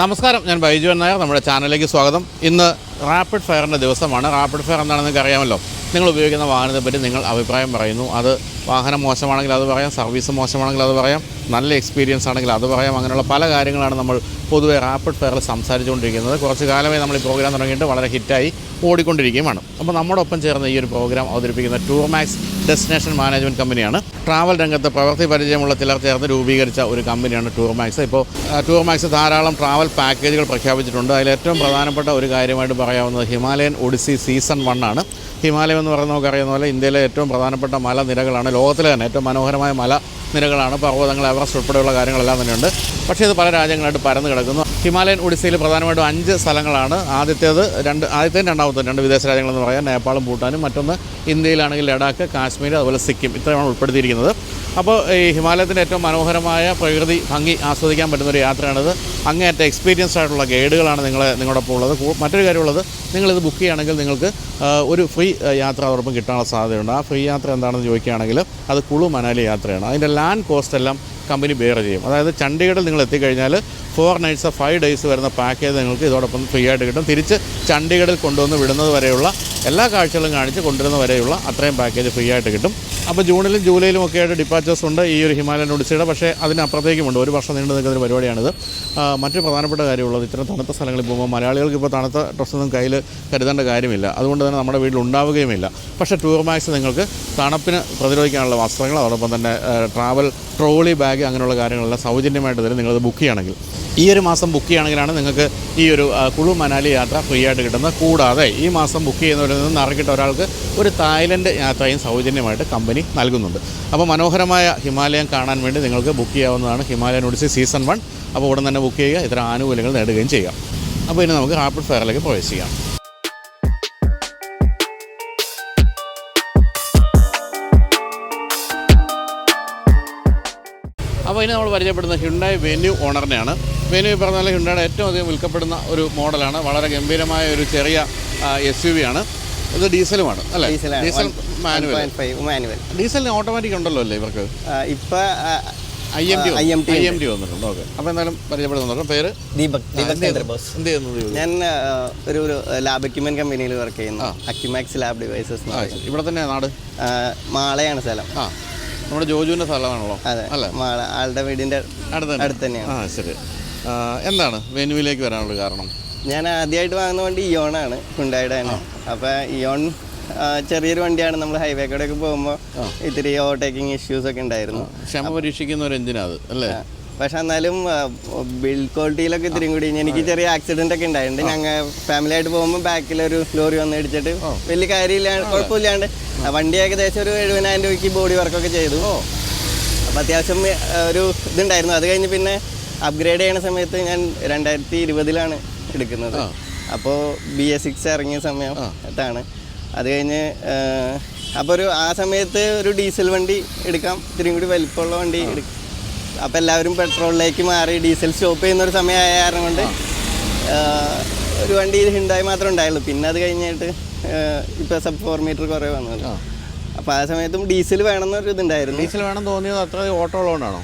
നമസ്കാരം ഞാൻ ബൈജു നായർ. നമ്മുടെ ചാനലിലേക്ക് സ്വാഗതം. ഇന്ന് റാപ്പിഡ് ഫയറിന്റെ ദിവസമാണ്. റാപ്പിഡ് ഫയർ എന്താണെന്ന് നിങ്ങൾക്ക് അറിയാമല്ലോ നിങ്ങൾ ഉപയോഗിക്കുന്ന വാഹനത്തെ പറ്റി നിങ്ങൾ അഭിപ്രായം പറയുന്നു. അത് വാഹനം മോശമാണെങ്കിൽ അത് പറയാം സർവീസ് മോശമാണെങ്കിൽ അത് പറയാം നല്ല എക്സ്പീരിയൻസ് ആണെങ്കിൽ അത് പറയാം. അങ്ങനെയുള്ള പല കാര്യങ്ങളാണ് നമ്മൾ പൊതുവെ റാപ്പിഡ് ഫയറിൽ സംസാരിച്ചുകൊണ്ടിരിക്കുന്നത്. കുറച്ച് കാലമായി നമ്മൾ ഈ പ്രോഗ്രാം തുടങ്ങിയിട്ട് വളരെ ഹിറ്റായി ഓടിക്കൊണ്ടിരിക്കുകയാണ് അപ്പോൾ നമ്മുടെ ഒപ്പം ചേർന്ന് ഈ ഒരു പ്രോഗ്രാം അവതരിപ്പിക്കുന്ന ടൂർ മാക്സ് ഡെസ്റ്റിനേഷൻ മാനേജ്മെന്റ് കമ്പനിയാണ് ട്രാവൽ രംഗത്ത് പ്രവൃത്തി പരിചയമുള്ള ചിലർ ചേർന്ന് രൂപീകരിച്ച ഒരു കമ്പനിയാണ് ടൂർ മാക്സ് ഇപ്പോൾ ടൂർ മാക്സ് ധാരാളം ട്രാവൽ പാക്കേജുകൾ പ്രഖ്യാപിച്ചിട്ടുണ്ട്. അതിൽ ഏറ്റവും പ്രധാനപ്പെട്ട ഒരു കാര്യമായിട്ട് പറയാവുന്നത് ഹിമാലയൻ ഒഡിസി സീസൺ വൺ ആണ്. ഹിമാലയം എന്ന് പറയുന്നത് നമുക്കറിയുന്ന പോലെ ഇന്ത്യയിലെ ഏറ്റവും പ്രധാനപ്പെട്ട മലനിരകളാണ് ലോകത്തിലെ തന്നെ ഏറ്റവും മനോഹരമായ മല നിരകളാണ്. പർവതങ്ങൾ എവറസ്റ്റ് ഉൾപ്പെടെയുള്ള കാര്യങ്ങളെല്ലാം തന്നെയുണ്ട്. പക്ഷേ ഇത് പല രാജ്യങ്ങളായിട്ട് പരന്നു കിടക്കുന്നു. ഹിമാലയൻ ഒഡിസയിൽ പ്രധാനമായിട്ടും അഞ്ച് സ്ഥലങ്ങളാണ്. ആദ്യത്തേത് രണ്ട് ആദ്യത്തേയും രണ്ടാമത്തെ രണ്ട് വിദേശ രാജ്യങ്ങളെന്ന് പറയാം. നേപ്പാളും ഭൂട്ടാനും. മറ്റൊന്ന് ഇന്ത്യയിലാണെങ്കിൽ ലഡാക്ക് കാശ്മീർ അതുപോലെ സിക്കിം. ഇത്രയാണ് ഉൾപ്പെടുത്തിയിരിക്കുന്നത്. അപ്പോൾ ഈ ഹിമാലയത്തിന്റെ ഏറ്റവും മനോഹരമായ പ്രകൃതി ഭംഗി ആസ്വദിക്കാൻ പറ്റുന്ന ഒരു യാത്രയാണിത്. അങ്ങേയറ്റം എക്സ്പീരിയൻസ് ആയിട്ടുള്ള ഗൈഡുകളാണ് നിങ്ങളെ നിങ്ങളോടൊപ്പം ഉള്ളത്. മറ്റൊരു കാര്യമുള്ളത് നിങ്ങളിത് ബുക്ക് ചെയ്യുകയാണെങ്കിൽ നിങ്ങൾക്ക് ഒരു ഫ്രീ യാത്ര അതോടൊപ്പം കിട്ടാനുള്ള സാധ്യതയുണ്ട്. ആ ഫ്രീ യാത്ര എന്താണെന്ന് ചോദിക്കുകയാണെങ്കിൽ അത് കുളു മനാലി യാത്രയാണ്. അതിന്റെ ലാൻഡ് കോസ്റ്റ് എല്ലാം കമ്പനി ബെയർ ചെയ്യും. അതായത് ചണ്ഡീഗഡിൽ നിങ്ങൾ എത്തിക്കഴിഞ്ഞാൽ ഫോർ നൈറ്റ്സ് ഫൈവ് ഡേയ്സ് വരുന്ന പാക്കേജ് നിങ്ങൾക്ക് ഇതോടൊപ്പം ഫ്രീ ആയിട്ട് കിട്ടും. തിരിച്ച് ചണ്ഡീഗഡിൽ കൊണ്ടുവന്ന് വിടുന്നത് വരെയുള്ള എല്ലാ കാഴ്ചകളും കാണിച്ച് കൊണ്ടുവരുന്ന വരെയുള്ള അത്രയും പാക്കേജ് ഫ്രീ ആയിട്ട് കിട്ടും. അപ്പോൾ ജൂണിലും ജൂലൈയിലും ഒക്കെ ആയിട്ട് ഡിപ്പാച്ചേഴ്സ് ഉണ്ട്. ഈ ഒരു ഹിമാലയൻ ഒഡിസയുടെ പക്ഷേ അതിനപ്പുറത്തേക്കുമുണ്ട്. ഒരു വർഷം നീണ്ടു നിൽക്കുന്ന ഒരു പരിപാടിയാണിത് മറ്റൊരു പ്രധാനപ്പെട്ട കാര്യമുള്ളത് ഇത്തരം തണുത്ത സ്ഥലങ്ങളിൽ പോകുമ്പോൾ മലയാളികൾക്ക് ഇപ്പോൾ തണുത്ത ഡ്രസ്സൊന്നും കയ്യിൽ കരുതേണ്ട കാര്യമില്ല. അതുകൊണ്ട് തന്നെ നമ്മുടെ വീട്ടിൽ ഉണ്ടാവുകയുമില്ല. പക്ഷേ ടൂർ മാക്സ് നിങ്ങൾക്ക് തണുപ്പിന് പ്രതിരോധിക്കാനുള്ള വസ്ത്രങ്ങൾ അതോടൊപ്പം തന്നെ ട്രാവൽ ട്രോളി ബാഗ് അങ്ങനെയുള്ള കാര്യങ്ങളെല്ലാം സൗജന്യമായിട്ട് തന്നെ നിങ്ങളത് ബുക്ക് ചെയ്യുകയാണെങ്കിൽ. ഈ ഒരു മാസം ബുക്ക് ചെയ്യുകയാണെങ്കിലാണ് നിങ്ങൾക്ക് ഈ ഒരു കുളു മനാലി യാത്ര ഫ്രീ ആയിട്ട് കിട്ടുന്നത്. കൂടാതെ ഈ മാസം ബുക്ക് ചെയ്യുന്നവരിൽ നിന്ന് നറുക്കിട്ട ഒരാൾക്ക് ഒരു തായ്ലൻഡ് യാത്രയും സൗജന്യമായിട്ട് കമ്പനി നൽകുന്നുണ്ട്. അപ്പോൾ മനോഹരമായ ഹിമാലയം കാണാൻ വേണ്ടി നിങ്ങൾക്ക് ബുക്ക് ചെയ്യാവുന്നതാണ് ഹിമാലയൻ ഒഡിസി സീസൺ വൺ അപ്പോൾ ഉടൻ തന്നെ ബുക്ക് ചെയ്യുക. ഇത്തരം ആനുകൂല്യങ്ങൾ നേടുകയും ചെയ്യാം. അപ്പോൾ ഇനി നമുക്ക് ഹാപ്പിഡ് ഫയറിലേക്ക് പ്രവേശിക്കാം. അപ്പോൾ ഇനി നമ്മൾ പരിചയപ്പെടുന്ന ഹ്യുണ്ടായി വെന്യൂ ഓണറിനെയാണ് വെന്യൂ പറഞ്ഞാൽ പറഞ്ഞ പോലെ ഹ്യുണ്ടായുടെ ഏറ്റവും അധികം വിൽക്കപ്പെടുന്ന ഒരു മോഡലാണ് വളരെ ഗംഭീരമായ ഒരു ചെറിയ എസ് യു വി ആണ്. ഇത് ഡീസലുമാണ് അല്ലേ? ഡീസൽ മാനുവൽ 1.5 മാനുവൽ ഡീസലിന് ഓട്ടോമാറ്റിക് ഉണ്ടല്ലോ അല്ലേ ഇവർക്ക്? ഇപ്പൊ ഐ എം ടി ആ, IMT ഐ എം ടി വന്നിട്ടുണ്ട്. ഓക്കെ. അപ്പോൾ എന്തായാലും പരിചയപ്പെടുന്നു നോക്കാം പേര്? ദീപക് ദീപക് എന്ത് ചെയ്യുന്നു? ഞാൻ ഒരു ഒരു ലാബ് എക്യുപ്മെന്റ് കമ്പനിയിൽ വർക്ക് ചെയ്യുന്നു. Accumax lab devices. ഇവിടെ തന്നെ നാട്? മാളയാണ് സ്ഥലം. ആ നമ്മുടെ ജോജുവിന്റെ സ്ഥലമാണല്ലോ. അതെ അല്ലേ? മാള ആളുടെ വീടിന്റെ അടുത്ത് തന്നെ. തന്നെയാണ്. ആ ശരി. എന്താണ് വെനുവിലേക്ക് വരാനുള്ള കാരണം? ഞാൻ ആദ്യമായിട്ട് വാങ്ങുന്ന വണ്ടി ഇയോൺ ആണ്. ഹുണ്ടായുടെ ആണ് അപ്പൊ ഇയോൺ ചെറിയൊരു വണ്ടിയാണ് നമ്മൾ ഹൈവേ കൂടെ ഒക്കെ പോകുമ്പോൾ ഇത്തിരി ഓവർടേക്കിംഗ് ഇഷ്യൂസ് ഒക്കെ ഉണ്ടായിരുന്നു. ക്ഷമ പരീക്ഷിക്കുന്ന ഒരു അത് അല്ലേ? പക്ഷെ എന്നാലും ബിൽഡ് ക്വാളിറ്റിയിലൊക്കെ ഇത്തിരി കൂടി എനിക്ക് ചെറിയ ആക്സിഡന്റ് ഒക്കെ ഉണ്ടായിട്ടുണ്ട്. ഞങ്ങൾ ഫാമിലി ആയിട്ട് പോകുമ്പോൾ ബാക്കിൽ ഒരു ലോറി വന്ന് ഇടിച്ചിട്ട് വലിയ കാര്യമില്ലാണ്ട് കുഴപ്പമില്ലാണ്ട്. വണ്ടി ഏകദേശം ഒരു എഴുപതിനായിരം രൂപയ്ക്ക് ബോഡി വർക്കൊക്കെ ചെയ്തു. അപ്പോൾ അത്യാവശ്യം ഒരു ഇതുണ്ടായിരുന്നു. അത് കഴിഞ്ഞ് പിന്നെ അപ്ഗ്രേഡ് ചെയ്യണ സമയത്ത് ഞാൻ രണ്ടായിരത്തി ഇരുപതിലാണ് എടുക്കുന്നത്. അപ്പോൾ ബി എസ് സിക്സ് ഇറങ്ങിയ സമയത്താണ് അത് കഴിഞ്ഞ് അപ്പോൾ ഒരു ആ സമയത്ത് ഒരു ഡീസൽ വണ്ടി എടുക്കാം. ഇത്തിരി കൂടി വലിപ്പമുള്ള വണ്ടി എടുക്കാം അപ്പോൾ എല്ലാവരും പെട്രോളിലേക്ക് മാറി ഡീസൽ സ്റ്റോപ്പ് ചെയ്യുന്ന ഒരു സമയമായ കാരണം കൊണ്ട് ഒരു വണ്ടി ഹിണ്ടായി മാത്രമേ ഉണ്ടായുള്ളൂ. പിന്നെ അത് കഴിഞ്ഞിട്ട് ഇപ്പോൾ സബ് ഫോർ മീറ്റർ കുറേ വന്നത്. അപ്പോൾ ആ സമയത്തും ഡീസൽ വേണമെന്നൊരു ഇതുണ്ടായിരുന്നു. ഡീസൽ വേണം തോന്നിയത് അത്ര ഓട്ടോ ഉള്ളതുകൊണ്ടാണോ?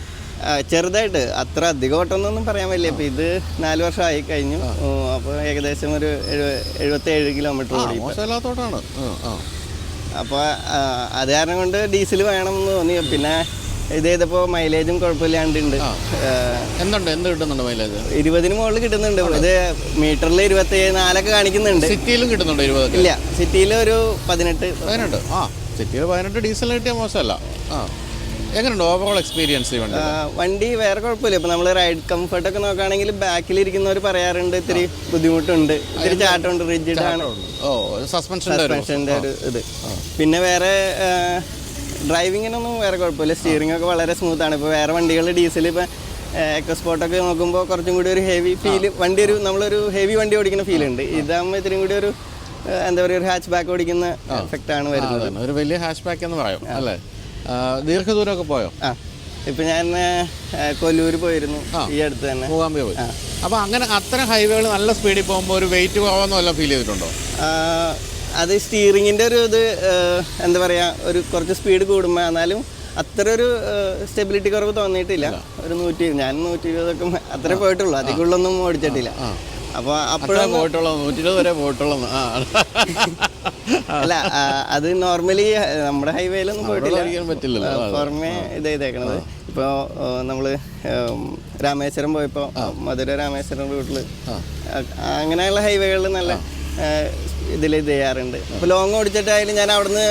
ചെറുതായിട്ട് അത്ര അധികം ഓട്ടമൊന്നും പറയാൻ പറ്റില്ല. ഇപ്പം ഇത് നാല് വർഷം ആയി കഴിഞ്ഞു അപ്പോൾ ഏകദേശം ഒരു എഴുപത്തി ഏഴ് കിലോമീറ്റർ ഓടി മോശമില്ലാത്തോട്ടാണ്. അപ്പോൾ അത് കാരണം കൊണ്ട് ഡീസൽ വേണമെന്ന് തോന്നി. പിന്നെ ഇത് ചെയ്തപ്പോൾ മൈലേജും കുഴപ്പമില്ലാണ്ട് ഉണ്ട് എന്തുണ്ട്? എന്ത് കിട്ടുന്നുണ്ട് മൈലേജ് ഇരുപതിന് മുകളിൽ കിട്ടുന്നുണ്ട്. ഇത് മീറ്ററിൽ ഇരുപത്തി നാലൊക്കെ കാണിക്കുന്നുണ്ട്. സിറ്റിയിലും കിട്ടുന്നുണ്ട് ഇരുപത് ഇല്ല. സിറ്റിയിൽ ഒരു പതിനെട്ട്. പതിനെട്ട്. ആ സിറ്റിയിൽ പതിനെട്ട് ഡീസൽ കിട്ടിയ മോശമല്ല. ആ. എങ്ങനെയുണ്ട് ഓവറോൾ എക്സ്പീരിയൻസ് വണ്ടി? വേറെ കുഴപ്പമില്ല. ഇപ്പൊ നമ്മൾ റൈഡ് കംഫർട്ട് ഒക്കെ നോക്കുകയാണെങ്കിൽ ബാക്കിലിരിക്കുന്നവർ പറയാറുണ്ട് ഇത്തിരി ബുദ്ധിമുട്ടുണ്ട്. ഇത്തിരി ചാട്ടമുണ്ട് റിജിഡ് ആണ്. ഓ സസ്പെൻഷന്റെ ഒരു ഇത്. പിന്നെ വേറെ ഡ്രൈവിങ്ങിനൊന്നും വേറെ കുഴപ്പമില്ല. സ്റ്റിയറിംഗ് ഒക്കെ വളരെ സ്മൂത്ത് ആണ്. ഇപ്പോൾ വേറെ വണ്ടികൾ ഡീസൽ ഇപ്പം എക്കോസ്പോർട്ടൊക്കെ നോക്കുമ്പോൾ കുറച്ചും കൂടി ഒരു ഹെവി ഫീൽ വണ്ടി ഒരു നമ്മളൊരു ഹെവി വണ്ടി ഓടിക്കുന്ന ഫീൽ ഉണ്ട്. ഇതാകുമ്പോൾ ഇത്തിരി കൂടി ഒരു എന്താ പറയുക ഒരു ഹാച്ച് ബാക്ക് ഓടിക്കുന്ന എഫക്റ്റ് ആണ് വരുന്നത്. ഒരു വലിയ ഹാച്ച് ബാക്ക് എന്ന് പറയാം അല്ലേ? ദീർഘദൂരമൊക്കെ പോയോ? ആ ഇപ്പം ഞാൻ കൊല്ലൂർ പോയിരുന്നു ഈ അടുത്ത് തന്നെ. മൂകാംബിക പോയി. അപ്പോൾ അങ്ങനെ അത്തരം ഹൈവേകൾ നല്ല സ്പീഡിൽ പോകുമ്പോൾ ഒരു വെയിറ്റ് കുറവെന്നോ എല്ലാം ഫീൽ ചെയ്തിട്ടുണ്ടോ? അത് സ്റ്റീറിങ്ങിന്റെ ഒരു ഇത് എന്താ പറയുക ഒരു കുറച്ച് സ്പീഡ് കൂടുമ്പോൾ എന്നാലും അത്ര ഒരു സ്റ്റെബിലിറ്റി കുറവ് തോന്നിയിട്ടില്ല. ഒരു നൂറ്റി ഞാൻ നൂറ്റി ഇരുപതൊക്കെ അത്ര പോയിട്ടുള്ളൂ. അതിക്കുള്ളൊന്നും ഓടിച്ചിട്ടില്ല. അപ്പോൾ അപ്പോഴാണ് അപ്പോഴും പോയിട്ടുള്ളത് നൂറ്റി ഇരുപത് വരെ പോയിട്ടുള്ളത് അല്ല അത് നോർമലി നമ്മുടെ ഹൈവേയിലൊന്നും പോയിട്ടില്ല. ആ, പുറമേ ഇത് ചെയ്തേക്കണത് ഇപ്പോൾ നമ്മൾ രാമേശ്വരം പോയപ്പോൾ മധുര രാമേശ്വരം റൂട്ടിൽ അങ്ങനെയുള്ള ഹൈവേകളിൽ നല്ല ഇതിൽ ഇത് ചെയ്യാറുണ്ട്. അപ്പോൾ ലോങ് ഓടിച്ചിട്ടായാലും ഞാൻ അവിടുന്ന്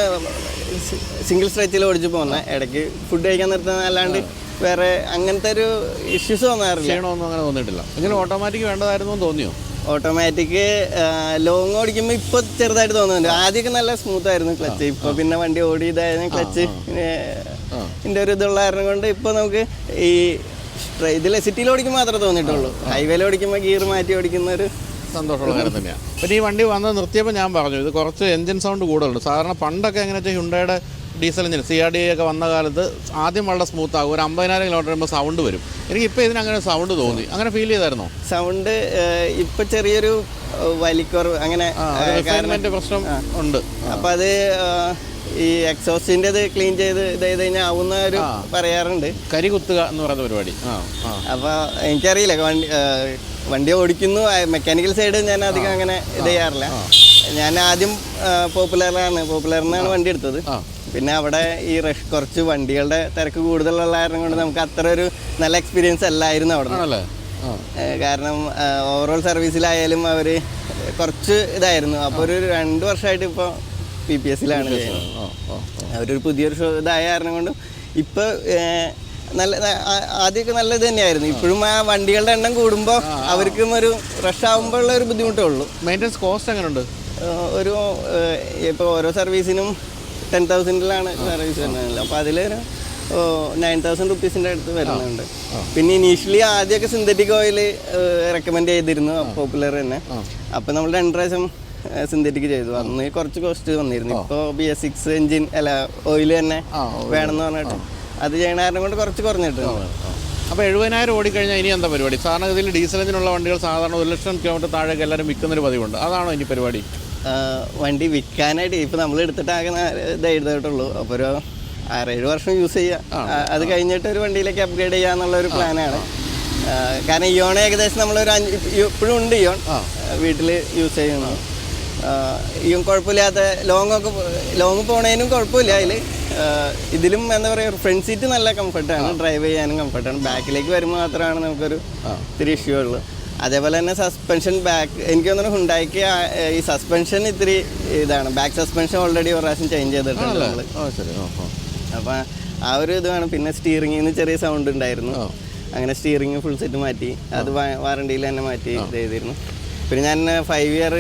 സിംഗിൾ സ്ട്രെച്ചിൽ ഓടിച്ച് പോകുന്ന ഇടയ്ക്ക് ഫുഡ് കഴിക്കാൻ നിർത്തുന്ന അല്ലാണ്ട് വേറെ അങ്ങനത്തെ ഒരു ഇഷ്യൂസ് തോന്നാറില്ല അങ്ങനെ തോന്നിയിട്ടില്ല. ഓട്ടോമാറ്റിക് വേണ്ടതായിരുന്നു തോന്നിയോ? ഓട്ടോമാറ്റിക് ലോങ് ഓടിക്കുമ്പോൾ ഇപ്പൊ ചെറുതായിട്ട് തോന്നുന്നുണ്ട്. ആദ്യമൊക്കെ നല്ല സ്മൂത്ത് ആയിരുന്നു ക്ലച്ച് ഇപ്പൊ പിന്നെ വണ്ടി ഓടി ഇതായിരുന്നു ക്ലച്ച് ഇതിന്റെ ഒരു ഇതുള്ള കാരണം കൊണ്ട് ഇപ്പൊ നമുക്ക് ഈ ഇതിൽ സിറ്റിയിൽ ഓടിക്കുമ്പോൾ മാത്രമേ തോന്നിയിട്ടുള്ളൂ. ഹൈവേയിൽ ഓടിക്കുമ്പോൾ ഗിയർ മാറ്റി ഓടിക്കുന്ന ഒരു സന്തോഷമുള്ള കാര്യം തന്നെയാണ് പിന്നെ ഈ വണ്ടി വന്ന് നിർത്തിയപ്പോൾ ഞാൻ പറഞ്ഞു ഇത് കുറച്ച് എഞ്ചിൻ സൗണ്ട് കൂടുതലുണ്ട്. സാധാരണ പണ്ടൊക്കെ എങ്ങനെയാ വെച്ചാൽ ഹുണ്ടയുടെ diesel engine C R D ഒക്കെ വന്ന കാലത്ത് ആദ്യം വളരെ സ്മൂത്ത് ആകും. ഒരു അമ്പതിനായിരം കിലോമീറ്റർ വരുമ്പോൾ സൗണ്ട് വരും. എനിക്ക് ഇപ്പോൾ ഇതിനങ്ങനെ സൗണ്ട് തോന്നി. അങ്ങനെ ഫീൽ ചെയ്തായിരുന്നോ? സൗണ്ട് ഇപ്പോൾ ചെറിയൊരു വലിക്കുറവ് അങ്ങനെ പ്രശ്നം ഉണ്ട്. അപ്പം അത് ഈ എക്സോസ്റ്റിന്റെ ഇത് ക്ലീൻ ചെയ്ത് ഇത് ചെയ്ത് കഴിഞ്ഞാൽ ആവുന്ന ഒരു പറയാറുണ്ട്. കരി കുത്തുക എന്ന് പറയുന്ന പരിപാടി. അപ്പോൾ എനിക്കറിയില്ല വണ്ടി വണ്ടി ഓടിക്കുന്നു മെക്കാനിക്കൽ സൈഡ് ഞാൻ അധികം അങ്ങനെ ഇത് ചെയ്യാറില്ല. ഞാൻ ആദ്യം പോപ്പുലറാണ് പോപ്പുലറിനാണ് വണ്ടി എടുത്തത്. പിന്നെ അവിടെ ഈ റഷ് കുറച്ച് വണ്ടികളുടെ തിരക്ക് കൂടുതലുള്ള കാരണം കൊണ്ട് നമുക്ക് അത്ര ഒരു നല്ല എക്സ്പീരിയൻസ് അല്ലായിരുന്നു അവിടെ കാരണം ഓവറോൾ സർവീസിലായാലും അവർ കുറച്ച് ഇതായിരുന്നു. അപ്പോൾ ഒരു രണ്ട് വർഷമായിട്ട് ഇപ്പോൾ പി പി എസ്സിലാണ് അവരൊരു പുതിയൊരു ഷോ ഇതായ കാരണം കൊണ്ട് ഇപ്പോൾ നല്ല ആദ്യമൊക്കെ നല്ല ഇത് തന്നെയായിരുന്നു ഇപ്പോഴും ആ വണ്ടികളുടെ എണ്ണം കൂടുമ്പോൾ അവർക്കും ഒരു റഷ് ആകുമ്പോഴുള്ള ഒരു ബുദ്ധിമുട്ടേ ഉള്ളൂ. മെയിന്റെനൻസ് കോസ്റ്റ് എങ്ങനെയുണ്ട് ഒരു ഇപ്പോൾ ഓരോ സർവീസിനും ടെൻ തൗസൻഡിലാണ് സർവീസ് വരുന്നത്. അപ്പോൾ അതിലൊരു നയൻ തൗസൻഡ് റുപ്പീസിന്റെ അടുത്ത് വരുന്നുണ്ട്. പിന്നെ ഇനീഷ്യലി ആദ്യമൊക്കെ സിന്തറ്റിക് ഓയിൽ റെക്കമെൻഡ് ചെയ്തിരുന്നു പോപ്പുലർ തന്നെ. അപ്പോൾ നമ്മൾ രണ്ട് പ്രാവശ്യം സിന്തറ്റിക് ചെയ്തു. അന്ന് കുറച്ച് കോസ്റ്റ് വന്നിരുന്നു. ഇപ്പോൾ ബി എസ് സിക്സ് എഞ്ചിൻ അല്ല ഓയിൽ തന്നെ വേണമെന്ന് പറഞ്ഞിട്ട്. അത് ചെയ്യണ കാരണം കൊണ്ട് കുറച്ച് കുറഞ്ഞിട്ടുണ്ട്. അപ്പോൾ എഴുപതിനായിരം ഓടിക്കഴിഞ്ഞാൽ ഇനി എന്താ പരിപാടി? സാധാരണ സാധാരണഗതിയിൽ ഡീസൽ എഞ്ചിനുള്ള വണ്ടികൾ സാധാരണ ഒരു ലക്ഷം കിലോമീറ്റർ താഴേക്ക് എല്ലാവരും വിൽക്കുന്നൊരു പതിവുണ്ട്. അതാണോ ഇനി പരിപാടി? വണ്ടി വിൽക്കാനായിട്ട് ഇപ്പം നമ്മൾ എടുത്തിട്ട് ആകെ ഇതായിട്ടുള്ളൂ ഇത് അപ്പോൾ ഒരു ആറേഴ് വർഷം യൂസ് ചെയ്യുക അത് കഴിഞ്ഞിട്ട് ഒരു വണ്ടിയിലേക്ക് അപ്ഗ്രേഡ് ചെയ്യുക എന്നുള്ള ഒരു പ്ലാനാണ്. കാരണം ഇയോൺ ഏകദേശം നമ്മളൊരു അഞ്ച് ഇപ്പോഴും ഉണ്ട് ഇയോൺ. വീട്ടിൽ യൂസ് ചെയ്യുന്നു ഇയും കുഴപ്പമില്ലാത്ത ലോങ് ഒക്കെ ലോങ് പോണേനും കുഴപ്പമില്ല അതിൽ ഇതിലും എന്താ പറയുക ഫ്രണ്ട് സീറ്റ് നല്ല കംഫർട്ടാണ് ഡ്രൈവ് ചെയ്യാനും കംഫർട്ടാണ് ബാക്കിലേക്ക് വരുമ്പോൾ മാത്രമാണ് നമുക്കൊരു ഇത്തിരി ഇഷ്യൂ ഉള്ളൂ. അതേപോലെ തന്നെ സസ്പെൻഷൻ ബാക്ക് എനിക്ക് തോന്നുന്നു ഹുണ്ടായിക്ക് ഈ സസ്പെൻഷൻ ഇത്തിരി ഇതാണ്. ബാക്ക് സസ്പെൻഷൻ ഓൾറെഡി ഒരു പ്രാവശ്യം ചേഞ്ച് ചെയ്തിട്ടുണ്ട് നമ്മൾ ആ ശരി. ആ ഒരു ഇതാണ് പിന്നെ സ്റ്റിയറിംഗിൽ നിന്ന് ചെറിയ സൗണ്ട് ഉണ്ടായിരുന്നു. അങ്ങനെ സ്റ്റിയറിംഗ് ഫുൾ സെറ്റ് മാറ്റി. അത് വാറണ്ടിയിൽ തന്നെ മാറ്റി ചെയ്തിരുന്നു പിന്നെ ഞാൻ five year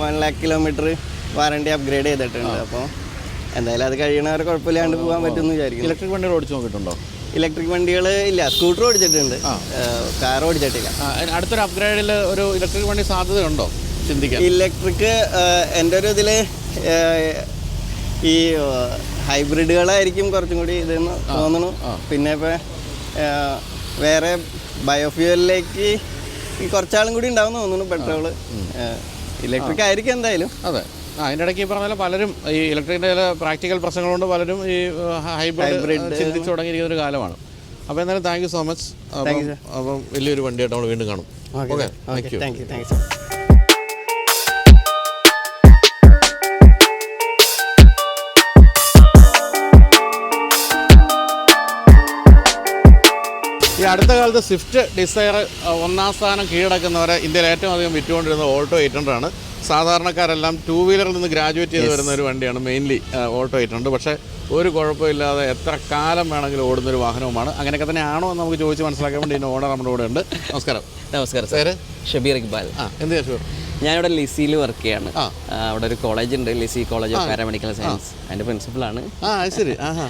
one lakh kilometre warranty upgrade ചെയ്തിട്ടുണ്ട്. അപ്പോൾ എന്തായാലും അത് കഴിയണവരെ കുഴപ്പമില്ലാണ്ട് പോകാൻ പറ്റുമെന്ന് വിചാരിക്കും ഇലക്ട്രിക് വണ്ടികൾ ഓടിച്ചു നോക്കിയിട്ടുണ്ടോ? ഇലക്ട്രിക് വണ്ടികൾ ഇല്ല സ്കൂട്ടർ ഓടിച്ചിട്ടുണ്ട്. കാർ ഓടിച്ചിട്ടില്ല. അടുത്തൊരു അപ്ഗ്രേഡിൽ ഒരു ഇലക്ട്രിക് വണ്ടി സാധ്യതയുണ്ടോ? ചിന്തിക്കാം ഇലക്ട്രിക് എന്റെ ഒരു ഇതിൽ ഈ ഹൈബ്രിഡുകളായിരിക്കും കുറച്ചും കൂടി ഇതെന്ന് തോന്നുന്നു പിന്നെ ഇപ്പം വേറെ ബയോഫ്യൂവലിലേക്ക് ഈ കുറച്ചാളും കൂടി ഉണ്ടാവും തോന്നുന്നു പെട്രോൾ. ഇലക്ട്രിക് ആയിരിക്കും എന്തായാലും. അതെ. ആ അതിന്റെ ഇടയ്ക്ക് ഈ പറഞ്ഞ പലരും ഈ ഇലക്ട്രിക്കിന്റെ ചില പ്രാക്ടിക്കൽ പ്രശ്നങ്ങളുണ്ട്. പലരും ഈ ഹൈബ്രിഡ് ചിന്തിച്ചു തുടങ്ങിയിരിക്കുന്ന ഒരു കാലമാണ്. അപ്പോൾ എന്നാലും താങ്ക് യു സോ മച്ച് അപ്പം അപ്പം വലിയൊരു വണ്ടിയായിട്ട് നമ്മൾ വീണ്ടും കാണും. Okay thank you thank you അടുത്ത കാലത്ത് സ്വിഫ്റ്റ് ഡിസയർ ഒന്നാം സ്ഥാനം കീഴടക്കുന്നവരെ ഇന്ത്യയിൽ ഏറ്റവും അധികം വിറ്റുകൊണ്ടിരുന്ന ഓൾട്ടോ എയ്റ്റ് ഹൺഡ്രഡ് ആണ്. സാധാരണക്കാരെല്ലാം ടൂ വീലറിൽ നിന്ന് ഗ്രാജുവേറ്റ് ചെയ്ത് വരുന്ന ഒരു വണ്ടിയാണ് മെയിൻലി ഓട്ടോ എയ്റ്റ് ഹൺഡ്രഡ് പക്ഷേ ഒരു കുഴപ്പമില്ലാതെ എത്ര കാലം വേണമെങ്കിലും ഓടുന്നൊരു വാഹനവുമാണ്. അങ്ങനെയൊക്കെ തന്നെ ആണോ എന്ന് നമുക്ക് ചോദിച്ച് മനസ്സിലാക്കാൻ വേണ്ടി ഇതിന്റെ ഓണർ നമ്മുടെ കൂടെ ഉണ്ട്. നമസ്കാരം. നമസ്കാരം സാർ. ഷബീർ ഇക്ബാൽ. ആ എന്ത് ഷബീർ? ഞാനിവിടെ ലിസിയിൽ വർക്ക് ചെയ്യാണ്. അവിടെ ഒരു കോളേജ് ഉണ്ട്. Lisie college of paramedical science അതിന്റെ പ്രിൻസിപ്പളാണ് ആ ശരി. ആഹാ.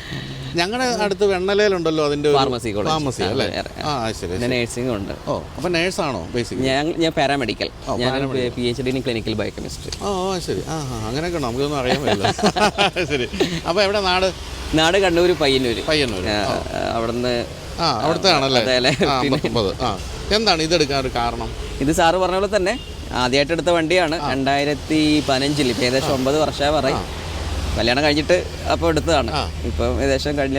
ഞങ്ങളുടെ അടുത്ത് വെണ്ണലയിലുണ്ടല്ലോ അതിന്റെ ഫാർമസി. ഫാർമസി അല്ലേ? ആ ശരി നേഴ്സിംഗും ഉണ്ട്. ഓ അപ്പം നേഴ്സാണോ ബേസിക്കലി ഞാൻ ഞാൻ പാരാമെഡിക്കൽ ഞാൻ P H D clinical biochemistry ഓ ശരി. ആ അങ്ങനെയൊക്കെ ഉണ്ടോ? നമുക്കൊന്നും അറിയാൻ പറ്റില്ല. ശരി. അപ്പൊ എവിടെ നാട്? നാട് കണ്ണൂർ പയ്യന്നൂർ പയ്യന്നൂർ അവിടുന്ന് ആ അവിടുത്തെ ആണല്ലേ എന്താണ് ഇതെടുക്കാൻ ഒരു കാരണം? ഇത് സാറ് പറഞ്ഞ പോലെ തന്നെ ആദ്യമായിട്ട് എടുത്ത വണ്ടിയാണ് രണ്ടായിരത്തി പതിനഞ്ചിൽ ഏകദേശം ഒമ്പത് വർഷമായി. പറയും കല്യാണം കഴിഞ്ഞിട്ട് അപ്പോൾ എടുത്തതാണ്. ഇപ്പം ഏകദേശം കഴിഞ്ഞ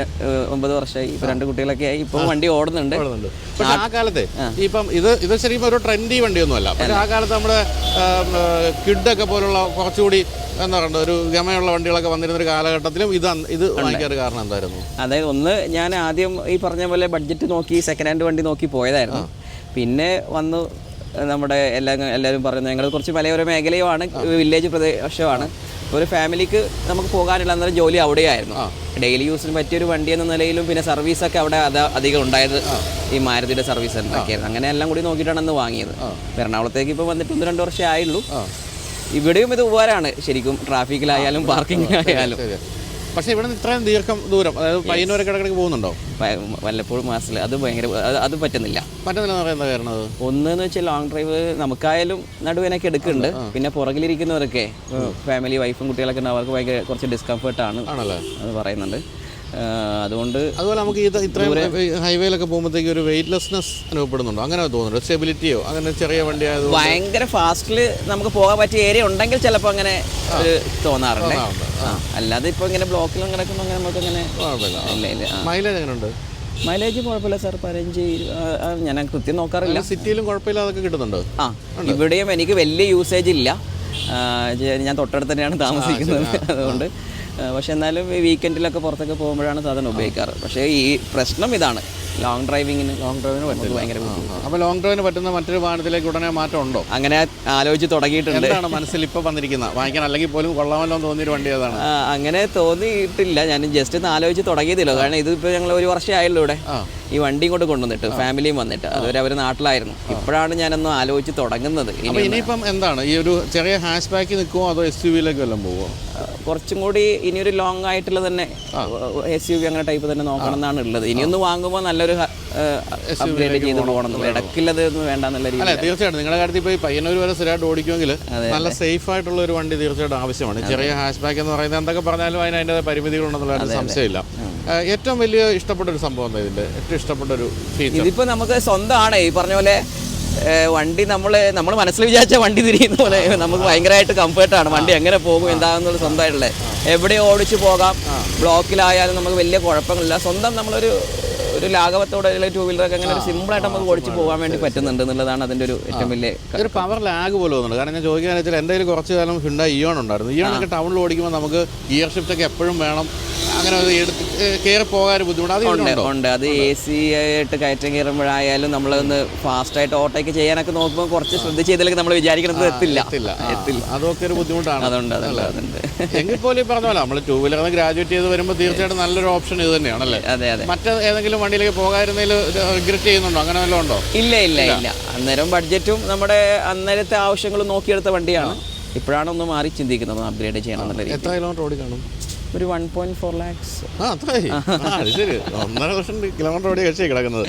ഒമ്പത് വർഷമായി. ഇപ്പൊ രണ്ട് കുട്ടികളൊക്കെ ആയി. ഇപ്പം വണ്ടി ഓടുന്നുണ്ട്. ഓടുന്നുണ്ട്. പക്ഷെ ആ കാലത്തെ ഇപ്പം ഇത് ഇത് ശരിക്കും ഒരു ട്രെൻഡി വണ്ടിയൊന്നുമല്ല. പക്ഷെ ആ കാലത്ത് നമ്മുടെ കിഡൊക്കെ പോലുള്ള കുറച്ചുകൂടി എന്താ പറയുക ഒരു ഗമയുള്ള വണ്ടികളൊക്കെ വന്നിരുന്ന ഒരു കാലഘട്ടത്തിലും ഇത് ഇത് വാങ്ങിക്കാൻ കാരണം എന്തായിരുന്നു? അതായത് ഒന്ന് ഞാൻ ആദ്യം ഈ പറഞ്ഞ പോലെ ബഡ്ജറ്റ് നോക്കി സെക്കൻഡ് ഹാൻഡ് വണ്ടി നോക്കി പോയതായിരുന്നു. പിന്നെ വന്നു നമ്മുടെ എല്ലാ എല്ലാവരും പറയുന്നത് ഞങ്ങൾ കുറച്ച് മലയോര മേഖലയുമാണ് വില്ലേജ് പ്രദേശമാണ്. ഒരു ഫാമിലിക്ക് നമുക്ക് പോകാനുള്ള അന്നേരം ജോലി അവിടെയായിരുന്നു. ഡെയിലി യൂസിന് പറ്റിയൊരു വണ്ടി എന്ന നിലയിലും പിന്നെ സർവീസൊക്കെ അവിടെ അധികം ഉണ്ടായത് ഈ മാരുതിയുടെ സർവീസ് സെന്ററൊക്കെ അങ്ങനെ എല്ലാം കൂടി നോക്കിയിട്ടാണ് അന്ന് വാങ്ങിയത്. എറണാകുളത്തേക്ക് ഇപ്പോൾ വന്നിട്ട് ഒന്ന് രണ്ട് വർഷമേ ആയുള്ളൂ. ഇവിടെയും ഇത് ഉപകാരമാണ്. ശരിക്കും ട്രാഫിക്കിലായാലും പാർക്കിങ്ങിലായാലും. പക്ഷെ ഇവിടെ നിന്ന് ഇത്രയും ദീർഘം ദൂരം അതായത് പയ്യന്നൂരൊക്കെ കിടക്കിടക്ക് പോകുന്നുണ്ടോ? വ- വല്ലപ്പോഴും മാസത്തിൽ. അത് ഭയങ്കര അത് അത് പറ്റുന്നില്ല. പറ്റുന്നില്ല എന്ന് പറയുന്നത് കാരണം അത്? ഒന്ന് എന്ന് വെച്ചാൽ ലോങ് ഡ്രൈവ് നമുക്കായാലും നടുവേനൊക്കെ എടുക്കുന്നുണ്ട്. പിന്നെ പുറകിലിരിക്കുന്നവരൊക്കെ ഫാമിലി വൈഫും കുട്ടികളൊക്കെ ഉണ്ട് അവർക്ക് ഭയങ്കര കുറച്ച് ഡിസ്കംഫർട്ടാണ് ആണല്ലേ? അത് പറയുന്നുണ്ട്. അതുകൊണ്ട് അതുപോലെ നമുക്ക് ഇത് ഇത്രയും ഹൈവേയിലൊക്കെ പോകുമ്പോഴത്തേക്ക് ഒരു വെയിറ്റ്ലെസ്നെസ് അനുഭവപ്പെടുന്നുണ്ടോ. അങ്ങനെ തോന്നുന്നുണ്ടോ. സ്റ്റെബിലിറ്റിയോ അങ്ങനെ ചെറിയ വണ്ടി ഭയങ്കര ഫാസ്റ്റിൽ നമുക്ക് പോകാൻ പറ്റിയ ഏരിയ ഉണ്ടെങ്കിൽ ചിലപ്പോൾ അങ്ങനെ ഒരു തോന്നാറുണ്ട്. അല്ലാതെ ഇപ്പോൾ ഇങ്ങനെ ബ്ലോക്കിൽ കിടക്കുമ്പോൾ അങ്ങനെ നമുക്ക് അങ്ങനെ ഇല്ല ഇല്ല. ആ. മൈലേജ് മൈലേജ് കുഴപ്പമില്ല സാർ പതിനഞ്ച് ഞാൻ കൃത്യം നോക്കാറില്ല. സിറ്റിയിലും കുഴപ്പമില്ലാതൊക്കെ കിട്ടുന്നുണ്ട്. ആ ഇവിടെയും എനിക്ക് വലിയ യൂസേജ് ഇല്ല. ഞാൻ തൊട്ടടുത്ത് തന്നെയാണ് താമസിക്കുന്നത്. അതുകൊണ്ട് പക്ഷെ എന്നാലും ഈ വീക്കെൻഡിലൊക്കെ പുറത്തൊക്കെ പോകുമ്പോഴാണ് സാധനം ഉപയോഗിക്കാറ്. പക്ഷേ ഈ പ്രശ്നം ഇതാണ്. ലോങ് ഡ്രൈവിങ്ങിന് ലോങ് ഡ്രൈവിന് പറ്റുന്നത് ഭയങ്കര അപ്പോൾ ലോങ് ഡ്രൈവിന് പറ്റുന്ന മറ്റൊരു വാഹനത്തിലേക്ക് ഉടനെ മാറ്റം ഉണ്ടോ? അങ്ങനെ ആലോചിച്ച് തുടങ്ങിയിട്ടുണ്ട്. എന്താണ് മനസ്സിൽ ഇപ്പോൾ വന്നിരിക്കുന്നത് വാങ്ങിക്കാൻ അല്ലെങ്കിൽ പോലും കൊള്ളാമല്ലോ എന്ന് തോന്നിയൊരു വണ്ടി ഏതാണ്? ആ, അങ്ങനെ തോന്നിയിട്ടില്ല. ഞാൻ ജസ്റ്റ് ഒന്ന് ആലോചിച്ച് തുടങ്ങിയതില്ല കാരണം ഇതിപ്പോൾ ഞങ്ങൾ ഒരു വർഷമായല്ലോ ഇവിടെ. ഈ വണ്ടി കൊണ്ട് കൊണ്ടുവന്നിട്ട് ഫാമിലിയും വന്നിട്ട്. അതുവരെ അവർ നാട്ടിലായിരുന്നു. ഇപ്പോഴാണ് ഞാനൊന്ന് ആലോചിച്ച് തുടങ്ങുന്നത്. ഇനിയിപ്പം എന്താണ്? ഈ ഒരു ചെറിയ ഹാഷ് ബാക്കി നിൽക്കുമോ അതോ എസ് യു വിയിലേക്ക് വല്ലതും പോവോ? കുറച്ചും കൂടി ഇനിയൊരു ലോങ് ആയിട്ടുള്ള തന്നെ എസ് യു വി അങ്ങനെ ടൈപ്പ് തന്നെ നോക്കണം എന്നാണ് ഉള്ളത്. ഇനിയൊന്നും വാങ്ങുമ്പോൾ നല്ലൊരു അപ്ഗ്രേഡ് ചെയ്ത് പോകണം. അല്ല രീതിയിൽ തീർച്ചയായിട്ടും. നിങ്ങളുടെ കാര്യത്തിൽ പോയി പയ്യന്നൂർ വരെ സ്ഥിരമായിട്ട് ഓടിക്കുമെങ്കിൽ നല്ല സേഫ് ആയിട്ടുള്ള ഒരു വണ്ടി തീർച്ചയായിട്ടും ആവശ്യമാണ്. ചെറിയ ഹാഷ് ബാക്ക് എന്ന് പറയുന്നത് എന്തൊക്കെ പറഞ്ഞാലും അതിന് അതിന്റെ പരിമിതികളുണ്ടെന്നുള്ള സംശയമില്ല. ഏറ്റവും വലിയ ഇഷ്ടപ്പെട്ട ഒരു സംഭവം എന്താ ഇതിന്റെ? ഏറ്റവും ഇഷ്ടപ്പെട്ട ഒരു ഫീച്ചർ ഇതിപ്പോൾ നമുക്ക് സ്വന്തമാണ് ഈ പറഞ്ഞ പോലെ വണ്ടി നമ്മൾ നമ്മൾ മനസ്സിൽ വിചാരിച്ച വണ്ടി തിരിയുന്ന പോലെ നമുക്ക് ഭയങ്കരമായിട്ട് കംഫർട്ടാണ് വണ്ടി എങ്ങനെ പോകും എന്താണെന്നുള്ള സ്വന്തമായിട്ടുള്ളത് എവിടെ ഓടിച്ചു പോകാം ബ്ലോക്കിലായാലും നമുക്ക് വലിയ കുഴപ്പങ്ങളില്ല. സ്വന്തം നമ്മളൊരു ഒരു ലാഘവത്തോടെ ടൂ വീലറൊക്കെ അങ്ങനെ ഒരു സിമ്പിളായിട്ട് നമുക്ക് ഓടിച്ചു പോകാൻ വേണ്ടി പറ്റുന്നുണ്ട് എന്നുള്ളതാണ് അതിന്റെ ഒരു ഏറ്റവും വലിയ ഒരു പവർ ലാഗ് പോലെ തോന്നുന്നുണ്ട്. കാരണം ഞാൻ ചോദിക്കാൻ വെച്ചാൽ എന്റെ കയ്യിൽ കുറച്ച് കാലം ഹിണ്ടായി ഇയോൺ ഉണ്ടായിരുന്നു. ഇയോൺ ഒക്കെ ടൗണിൽ ഓടിക്കുമ്പോൾ നമുക്ക് ഗിയർ ഷിഫ്റ്റ് ഒക്കെ എപ്പോഴും വേണം. അങ്ങനെ എടുത്ത് കയറി പോകാൻ ബുദ്ധിമുട്ട്. ഉണ്ട് അത് എ സി ആയിട്ട് കയറ്റം കയറുമ്പോഴായാലും നമ്മളൊന്ന് ഫാസ്റ്റായിട്ട് ഓട്ടോയ്ക്ക് ചെയ്യാനൊക്കെ നോക്കുമ്പോൾ കുറച്ച് ശ്രദ്ധിച്ച് ചെയ്തില്ലെങ്കിൽ നമ്മൾ വിചാരിക്കുന്നത് എത്തില്ല. എത്തില്ല. അതൊക്കെ ഒരു ബുദ്ധിമുട്ടാണ്. അതുണ്ട് അതുണ്ട് അതുണ്ട്. എങ്കിൽ പോലും പറഞ്ഞ പോലെ നമ്മൾ ടൂ വീലർ ഗ്രാജുവേറ്റ് ചെയ്ത് വരുമ്പോൾ തീർച്ചയായിട്ടും നല്ലൊരു ഓപ്ഷൻ ഇത് തന്നെയാണല്ലേ അതെ അതെ. മറ്റേ ഏതെങ്കിലും വണ്ടിയിലേക്ക് പോകാതിരുന്നതിൽ റിഗ്രറ്റ് ചെയ്യുന്നുണ്ടോ? അങ്ങനെ വല്ലതും ഉണ്ടോ? ഇല്ല ഇല്ല ഇല്ല. അന്നേരം ബഡ്ജറ്റും നമ്മുടെ അന്നേരത്തെ ആവശ്യങ്ങളും നോക്കിയെടുത്ത വണ്ടിയാണ്. ഇപ്പോഴാണ് ഒന്ന് മാറി ചിന്തിക്കുന്നത് അപ്ഗ്രേഡ് ചെയ്യണം എന്നുള്ള രീതി എത്ര കിലോമീറ്റർ ഓടി കാണും ഒരു വൺ പോയിന്റ് ഫോർ ലാക്സ് ആ അത്രയായി ആ അത് ശരി. ഒന്നര ലക്ഷം കിലോമീറ്റർ ഓടി കഴിച്ചേ കിടക്കുന്നത്.